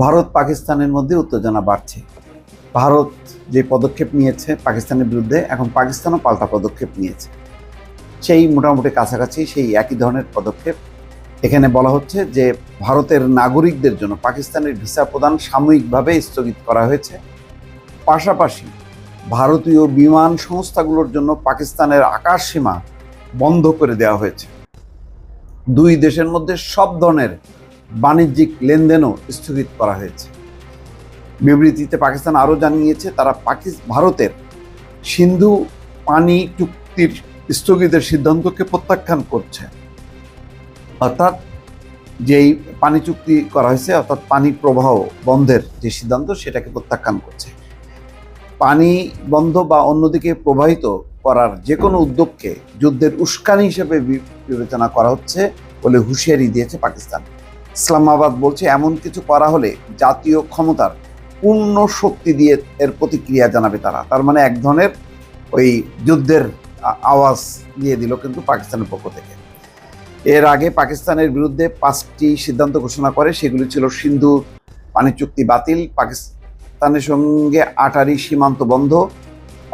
ভারত পাকিস্তানের মধ্যে উত্তেজনা বাড়ছে। ভারত যে পদক্ষেপ নিয়েছে পাকিস্তানের বিরুদ্ধে, এখন পাকিস্তানও পাল্টা পদক্ষেপ নিয়েছে। সেই মোটামুটি কাছাকাছি সেই একই ধরনের পদক্ষেপ। এখানে বলা হচ্ছে যে, ভারতের নাগরিকদের জন্য পাকিস্তানের ভিসা প্রদান সাময়িকভাবে স্থগিত করা হয়েছে। পাশাপাশি ভারতীয় বিমান সংস্থাগুলোর জন্য পাকিস্তানের আকাশ সীমা বন্ধ করে দেওয়া হয়েছে। দুই দেশের মধ্যে সব ধরনের বাণিজ্যিক লেনদেনও স্থগিত করা হয়েছে। বিবৃতিতে পাকিস্তান আরও জানিয়েছে, তারা পাকিস, ভারতের সিন্ধু পানি চুক্তির স্থগিতের সিদ্ধান্তকে প্রত্যাখ্যান করছে। অর্থাৎ যেই পানি চুক্তি করা হয়েছে, অর্থাৎ পানি প্রবাহ বন্ধের যে সিদ্ধান্ত, সেটাকে প্রত্যাখ্যান করছে। পানি বন্ধ বা অন্যদিকে প্রবাহিত করার যে কোনো উদ্যোগকে যুদ্ধের উস্কানি হিসেবে বিবেচনা করা হচ্ছে বলে হুঁশিয়ারি দিয়েছে পাকিস্তান। ইসলামাবাদ বলছে, এমন কিছু করা হলে জাতীয় ক্ষমতার পূর্ণ শক্তি দিয়ে এর প্রতিক্রিয়া জানাবে তারা। তার মানে এক ধরনের ওই যুদ্ধের আওয়াজ দিয়ে দিল কিন্তু পাকিস্তানের পক্ষ থেকে। এর আগে পাকিস্তানের বিরুদ্ধে পাঁচটি সিদ্ধান্ত ঘোষণা করে, সেগুলি ছিল সিন্ধু, পানি চুক্তি বাতিল, পাকিস্তানের সঙ্গে আটারি সীমান্ত বন্ধ,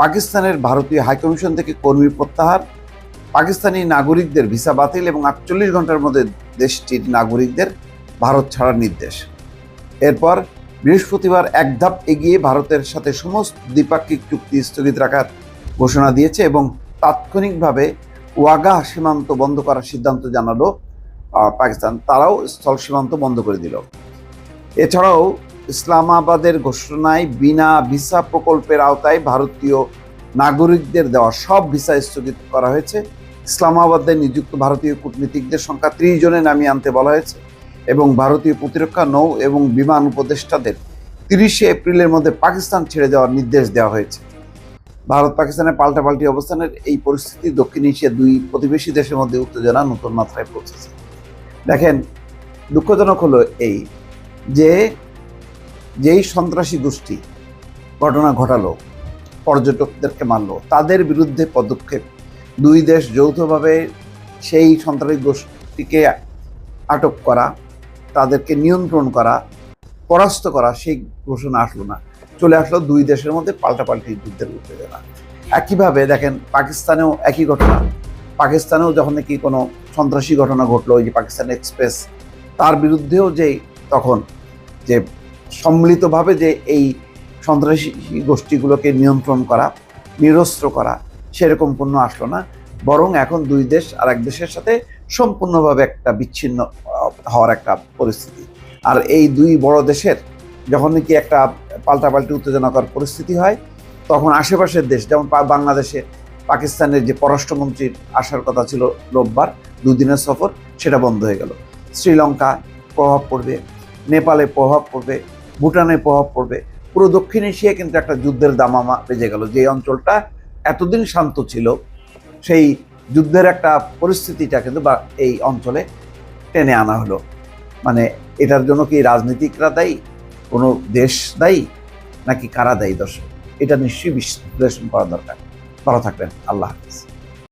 পাকিস্তানের ভারতীয় হাইকমিশন থেকে কর্মী প্রত্যাহার, পাকিস্তানি নাগরিকদের ভিসা বাতিল এবং আটচল্লিশ ঘণ্টার মধ্যে দেশটির নাগরিকদের ভারত ছাড়ার নির্দেশ। এরপর বৃহস্পতিবার এক ধাপ এগিয়ে ভারতের সাথে সমস্ত দ্বিপাক্ষিক চুক্তি স্থগিত রাখার ঘোষণা দিয়েছে এবং তাৎক্ষণিকভাবে ওয়াগা সীমান্ত বন্ধ করার সিদ্ধান্ত জানালো পাকিস্তান। তারাও স্থল সীমান্ত বন্ধ করে দিল। এছাড়াও ইসলামাবাদের ঘোষণায় বিনা ভিসা প্রকল্পের আওতায় ভারতীয় নাগরিকদের দেওয়া সব ভিসা স্থগিত করা হয়েছে। ইসলামাবাদে নিযুক্ত ভারতীয় কূটনীতিকদের সংখ্যা ত্রিশ জনে নামিয়ে আনতে বলা হয়েছে। এবং ভারতীয় প্রতিরক্ষা নৌ এবং বিমান উপদেষ্টাদের তিরিশে এপ্রিলের মধ্যে পাকিস্তান ছেড়ে যাওয়ার নির্দেশ দেওয়া হয়েছে। ভারত পাকিস্তানের পাল্টাপাল্টি অবস্থানের এই পরিস্থিতি দক্ষিণ এশিয়া দুই প্রতিবেশী দেশের মধ্যে উত্তেজনা নতুন মাত্রায় পৌঁছেছে। দেখেন, দুঃখজনক হলো এই যে, যেই সন্ত্রাসী গোষ্ঠী ঘটনা ঘটালো, পর্যটকদেরকে মারলো, তাদের বিরুদ্ধে পদক্ষেপ, দুই দেশ যৌথভাবে সেই সন্ত্রাসী গোষ্ঠীকে আটক করা তাদেরকে নিয়ন্ত্রণ করা, পরাস্ত করা, সেই ঘোষণা আসলো না। চলে আসলো দুই দেশের মধ্যে পাল্টাপাল্টি যুদ্ধের উত্তেজনা। একইভাবে দেখেন, পাকিস্তানেও একই ঘটনা। পাকিস্তানেও যখন নাকি কোনো সন্ত্রাসী ঘটনা ঘটলো, ওই যে পাকিস্তান এক্সপ্রেস, তার বিরুদ্ধেও যে তখন যে সম্মিলিতভাবে যে এই সন্ত্রাসী গোষ্ঠীগুলোকে নিয়ন্ত্রণ করা, নিরস্ত্র করা, সেরকম পণ্য আসলো না। বরং এখন দুই দেশ আর এক দেশের সাথে সম্পূর্ণভাবে একটা বিচ্ছিন্ন হওয়ার একটা পরিস্থিতি। আর এই দুই বড় দেশের যখন নাকি একটা পাল্টাপাল্টি উত্তেজনাকর পরিস্থিতি হয়, তখন আশেপাশের দেশ, যেমন বাংলাদেশে পাকিস্তানের যে পররাষ্ট্রমন্ত্রীর আসার কথা ছিল রোববার, দুদিনের সফর, সেটা বন্ধ হয়ে গেল। শ্রীলঙ্কা প্রভাব পড়বে, নেপালে প্রভাব পড়বে, ভুটানে প্রভাব পড়বে, পুরো দক্ষিণ এশিয়া কিন্তু একটা যুদ্ধের দামামা বেজে গেল। যে অঞ্চলটা এতদিন শান্ত ছিল, সেই যুদ্ধের একটা পরিস্থিতিটা কিন্তু বা এই অঞ্চলে টেনে আনা হলো। মানে এটার জন্য কি রাজনীতিকরা দায়ী? কোনো দেশ দায়ী? নাকি কারা দায়ী দর্শক? এটা নিশ্চয়ই বিশ্লেষণ করা দরকার। ভালো থাকবেন। আল্লাহ হাফিজ।